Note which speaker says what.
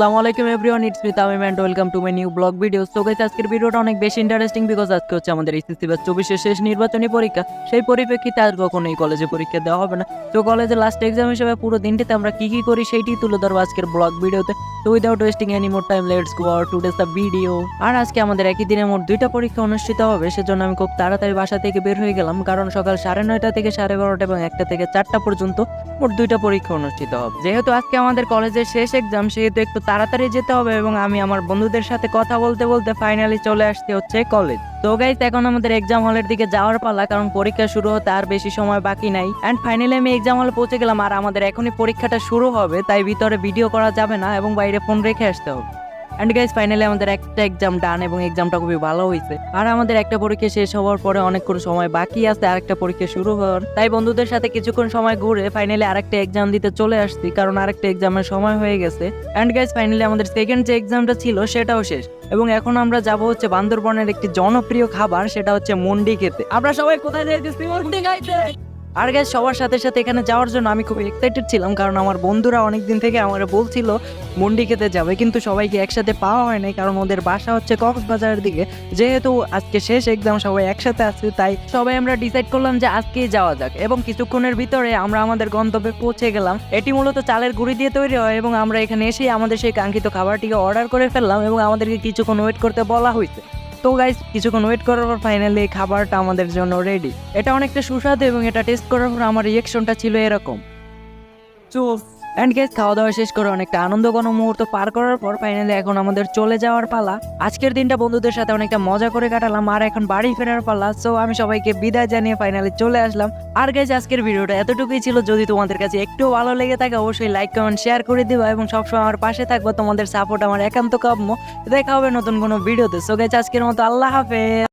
Speaker 1: আসসালামু আলাইকুম everyone it's me Tamim and welcome to my new blog video so guys আজকের ভিডিওটা অনেক বেশি ইন্টারেস্টিং বিকজ আজকে হচ্ছে আমাদের এসএসসি ব্যাচ চব্বিশের শেষ নির্বাচনী পরীক্ষা। সেই পরিপ্রেক্ষিতে আর কখনো এই কলেজে পরীক্ষা দেওয়া হবে না। তো কলেজের লাস্ট এক্সাম হিসেবে পুরো দিনটিতে আমরা কি কি করি সেইটি তুলে ধরবো আজকের ব্লগ ভিডিওতে তো without wasting any more time let's go R today's the video আর আজকে আমাদের একই দিনে মোট দুইটা পরীক্ষা অনুষ্ঠিত হবে, সেজন্য আমি খুব তাড়াতাড়ি বাসা থেকে বের হয়ে গেলাম, কারণ সকাল সাড়ে নয়টা থেকে সাড়ে বারোটা এবং একটা থেকে চারটা পর্যন্ত মোট দুইটা পরীক্ষা অনুষ্ঠিত হবে। যেহেতু আজকে আমাদের কলেজের শেষ এক্সাম সেহেতু একটু তাড়াতাড়ি যেতে হবে এবং আমি আমার বন্ধুদের সাথে কথা বলতে বলতে ফাইনালি চলে আসতে হচ্ছে কলেজ তো গাইজ এখন আমাদের এক্সাম হলের দিকে যাওয়ার পালা, কারণ পরীক্ষা শুরু হতে আর বেশি সময় বাকি নাই। অ্যান্ড ফাইনালি আমি এক্সাম হলে পৌঁছে গেলাম, আর আমাদের এখনই পরীক্ষাটা শুরু হবে, তাই ভিতরে ভিডিও করা যাবে না এবং বাইরে ফোন রেখে আসতে হবে। অ্যান্ড গাইজ ফাইনালি আমাদের একটা এক্সাম ডান এবং এক্সামটা খুবই ভালো হয়েছে। আর আমাদের একটা পরীক্ষা শেষ হওয়ার পরে অনেকক্ষণ সময় বাকি আছে, আরেকটা পরীক্ষা শুরু হওয়ার। তাই বন্ধুদের সাথে কিছুক্ষণ সময় ঘুরে ফাইনালি আরেকটা এক্সাম দিতে চলে আসছি, কারণ আরেকটা এক্সামের সময় হয়ে গেছে। অ্যান্ড গাইজ ফাইনালি আমাদের সেকেন্ড যে এক্সামটা ছিল, সেটাও শেষ। এবং এখন আমরা যাব হচ্ছে বান্দরবনের একটি জনপ্রিয় খাবার, সেটা হচ্ছে মন্ডি খেতে। আমরা সবাই কোথায় যাইতেছি? মন্ডি খাইতে! আর গ্যাস সবার সাথে সাথে এখানে যাওয়ার জন্য আমি খুব এক্সাইটেড ছিলাম, কারণ আমার বন্ধুরা অনেক দিন থেকে আমার বলছিল, মন্ডি খেতে যাবে। কিন্তু সবাইকে একসাথে পাওয়া হয় নাই, কারণ ওদের বাসা হচ্ছে কক্সবাজারের দিকে। যেহেতু আজকে শেষ এক্সাম সবাই একসাথে আছে, তাই সবাই আমরা ডিসাইড করলাম যে আজকেই যাওয়া যাক। এবং কিছুক্ষণের ভিতরে আমরা আমাদের গন্তব্যে পৌঁছে গেলাম। এটি মূলত চালের গুঁড়ি দিয়ে তৈরি হয় এবং আমরা এখানে এসেই আমাদের সেই কাঙ্ক্ষিত খাবারটিকে অর্ডার করে ফেললাম এবং আমাদেরকে কিছুক্ষণ ওয়েট করতে বলা হয়েছে। তো গাইস কিছুক্ষণ ওয়েট করার পর ফাইনালি খাবারটা আমাদের জন্য রেডি এটা অনেকটা সুস্বাদু এবং এটা টেস্ট করার পর আমার রিয়েকশনটা ছিল এরকম। অ্যান্ড গেস খাওয়া দাওয়া শেষ করে অনেকটা আনন্দঘন মুহূর্ত পার করার পর ফাইনালি এখন আমাদের চলে যাওয়ার পালা। আজকের দিনটা বন্ধুদের সাথে অনেকটা মজা করে কাটালাম আর এখন বাড়ি ফেরার পালা। সো আমি সবাইকে বিদায় জানিয়ে ফাইনালি চলে আসলাম। আর গেছে আজকের ভিডিওটা এতটুকুই ছিল। যদি তোমাদের কাছে একটু ভালো লেগে থাকে, অবশ্যই লাইক কমেন্ট শেয়ার করে দিবা এবং সবসময় আমার পাশে থাকব। তোমাদের সাপোর্ট আমার একান্ত কাম্য। দেখা হবে নতুন কোনো ভিডিওতে। সো গেছে আজকের মতো আল্লাহ হাফেজ।